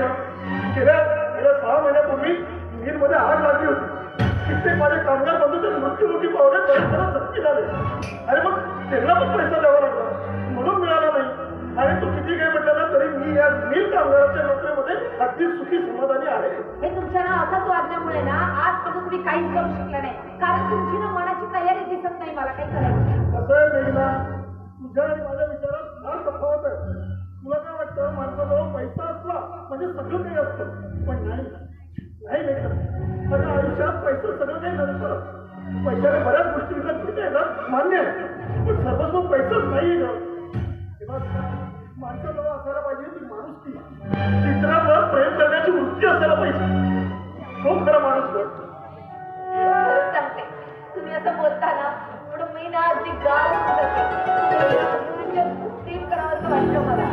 ना गेल्या गेल्या सहा महिन्यापूर्वी मिलमध्ये आग लागली होती. कित्येक माझे कामगार बंधू तर मृत्युमुखी पावले परिसरात जखमी झाले. आणि मग त्यांना पण पैसा द्यावा लागला. म्हणून मिळाला नाही. आणि तू किती काही म्हटलं तरी मी या मिल कामगाराच्या नोकरीमध्ये अगदी सुखी समाधानी आहे. हे तुमच्या ना असाच वागण्यामुळे ना आजपर्यंत तुम्ही काहीच करू शकला नाही. कारण तुमची ना मनाची तयारी दिसत नाही मला काही करायची. कसं आहे मेघना तुझ्या आणि माझ्या विचारात फार तफावत आहे. म्हणजे सगळं काही असतं. पण नाही. नाही मेघना माझ्या आयुष्यात पैसा सगळं काही नसतं. पैशाने बऱ्याच गोष्टी विकत घेता येतात मान्य पण सर्वस्व पैसाच नाही हे बघ, माणसाजवळ असायला पाहिजे ती माणुसकी इतरांवर प्रेम करण्याची वृत्ती असायला पाहिजे. तो खरा माणूस गं. खरंच सांगते. तुम्ही असं बोलता ना म्हणून मी ना अगदी गाव म्हणजे प्रेम करावं वाटलं मला.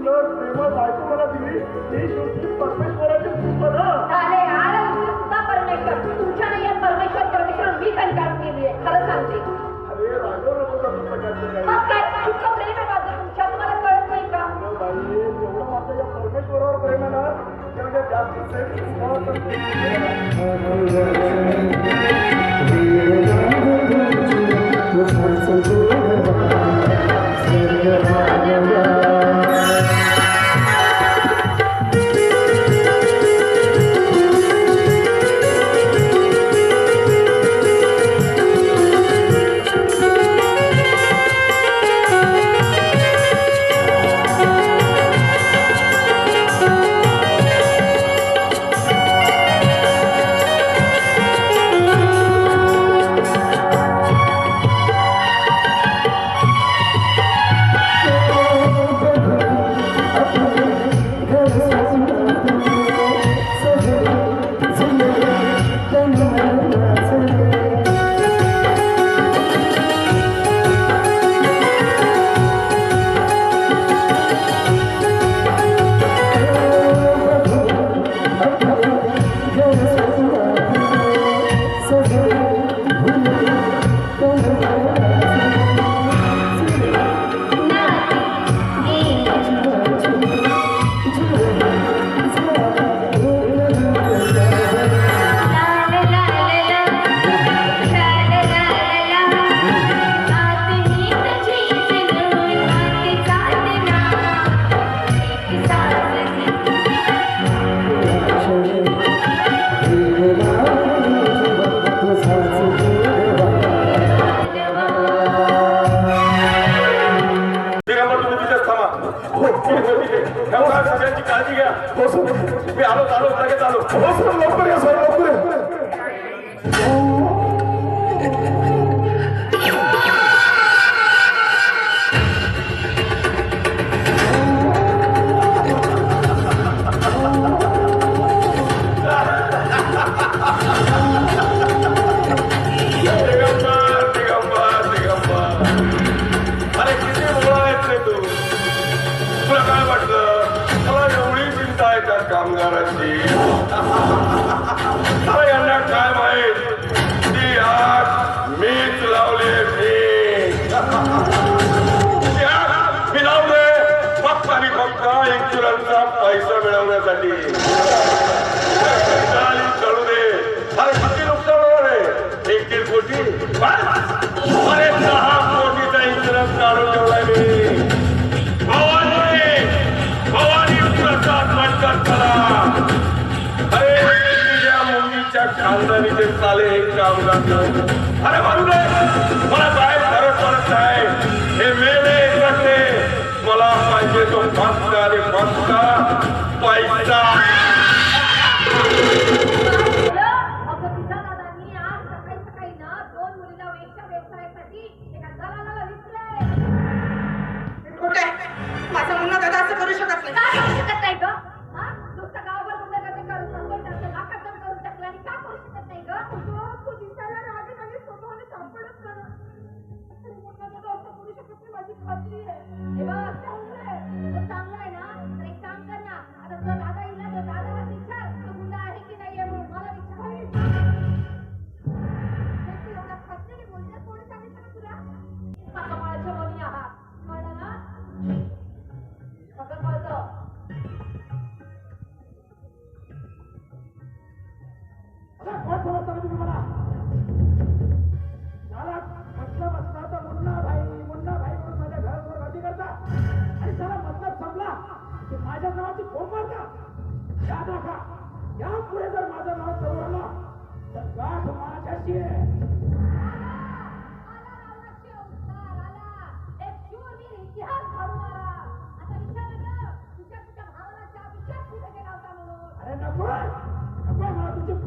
सुंदर प्रेमळ बायको मला दिली ती शेवटी परमेश्वराची कृपा ना. अरे आला उशीर सुद्धा परमेश्वर. तुमच्या नाही या परमेश्वर परमेश्वर मी कंटाळून गेली आहे. खरं सांगते. अरे राघव नको तसं प्रकारचं काही मग काय? इतकं प्रेम आहे माझं. तुमच्या तुम्हाला कळत नाही का? बाई, एवढं माझं या परमेश्वरावर प्रेम आहे ना जास्त प्रेम के साले एक काम ना अरे मरुने मला साहेब खरंच मला साहेब हे मेले करते मला पाहिजे तो फसका रे फसका पैसा दिखाती है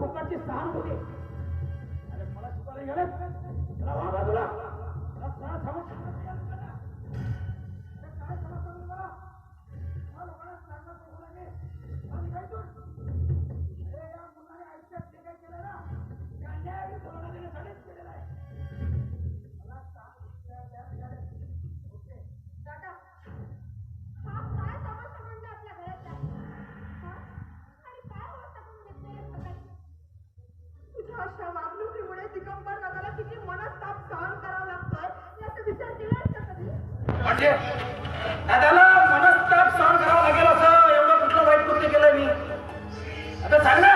प्रकारची सहानुभूती. अरे मला शिकायला गेलं दादाला मनस्ताप सहन करावा लागेल असं एवढं कुठलं वाईट कृत्य केलं मी. आता सांग ना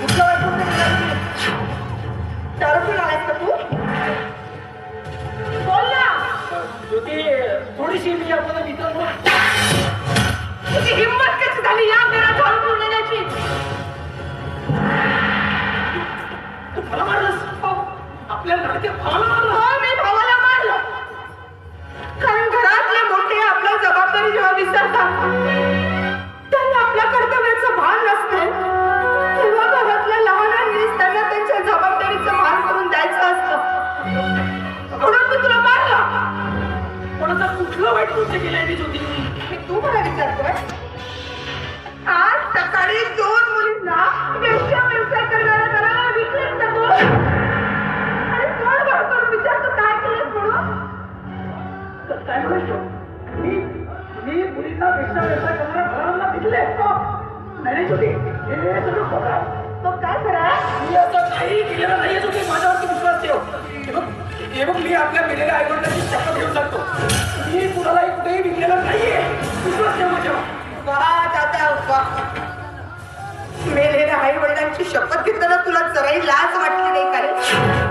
कुठलं वाईट कृत्य केलं का तू? बोल ना. ज्योती थोडीशी मी आपल्याला मित्र तुझी हिंमत कशी झाली? या घरात दारू मला मारलंस? हो. आपल्याला आज सकाळी दोन मुलींना त्यांच्या व्यवसाय मी मुलींना व्यवसाय व्यवसाय करणाऱ्या होती काय करा मी असं काही माझ्यावरती विश्वास ठेव. मी आपल्या मिलेल्या आईवडिलांची शपथ घेऊ शकतो मी कुणालाही कुठेही विकलेलं नाहीये. विश्वास मेलेल्या आई वडिलांची शपथ घेताना तुला जराही लाज वाटली नाही कारण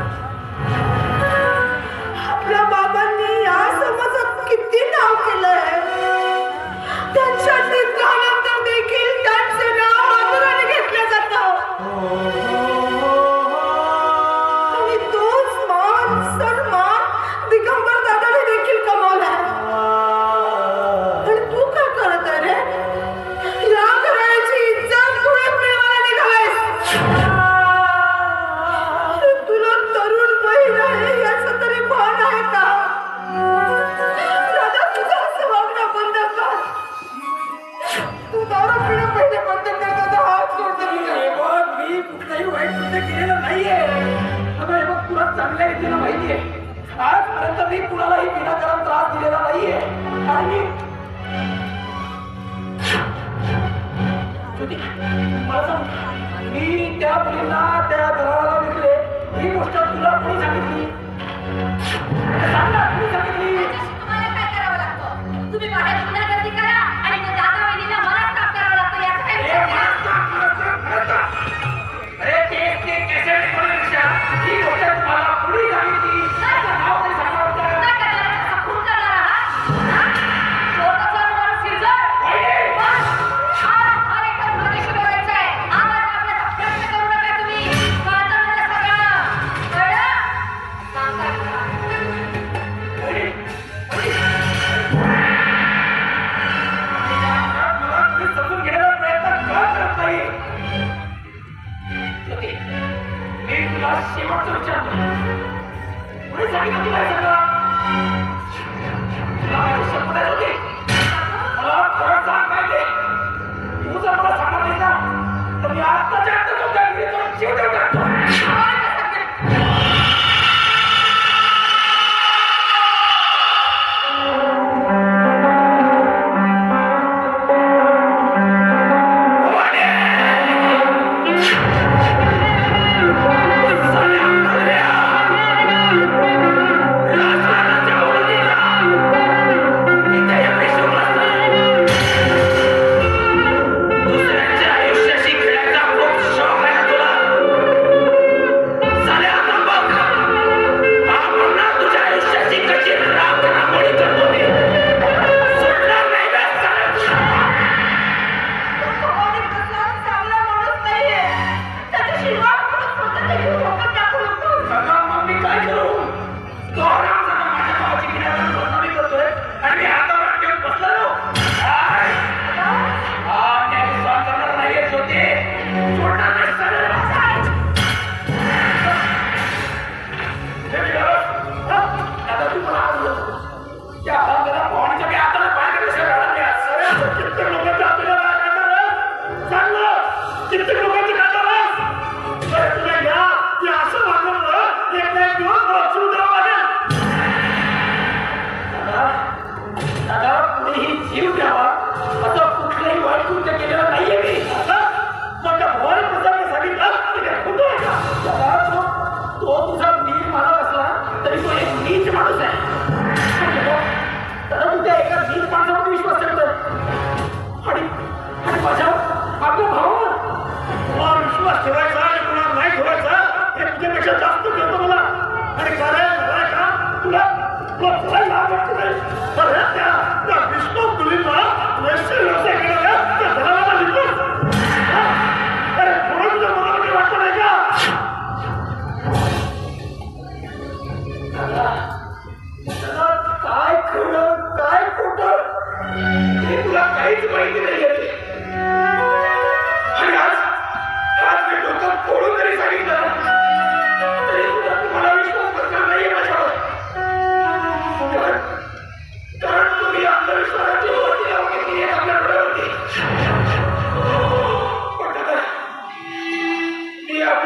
नाहीये. आजपर्यंत मी कुणालाही विनाकारण त्रास दिलेला नाहीये. आणि मी त्या मुलींना त्या घराला विकले. ही गोष्ट तुला कोणी सांगितली? सांगितली? तुम्ही बाहेर करा.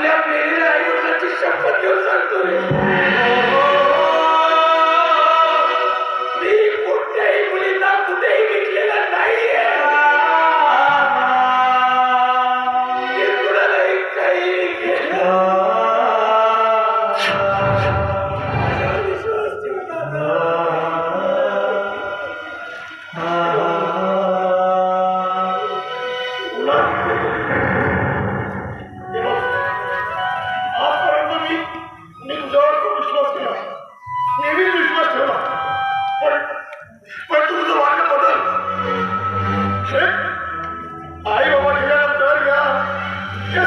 قبل أن إلهي ونتشفى اليوم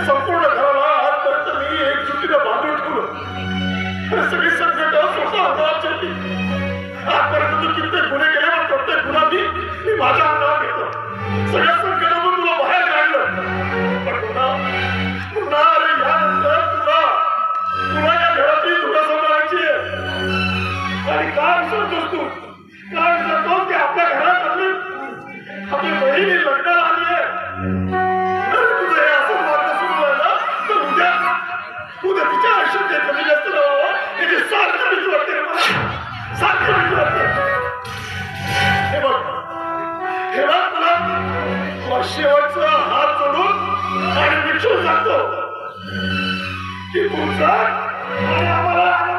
संपूर्ण घराला आजपर्यंत मी एकजुटीला बांधून ठेवलं. आणि सगळी संकट स्वतः हातात आजपर्यंत मी कित्येक गुन्हे केले पण प्रत्येक गुन्हा मी मी माझ्या हाताला घेतलं. सगळ्या संकटातून तुला बाहेर काढलं. पण पुन्हा पुन्हा अरे यानंतर तुला. तुला या घरातली तुला सांभाळायची आणि काय विसरतोस तू? काय विसरतोस की आपल्या घरात आपली बहिणी लग्नाला शेवटचा हात जोडून आणि विचारून सांगतो की तुमचा आणि आम्हाला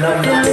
love.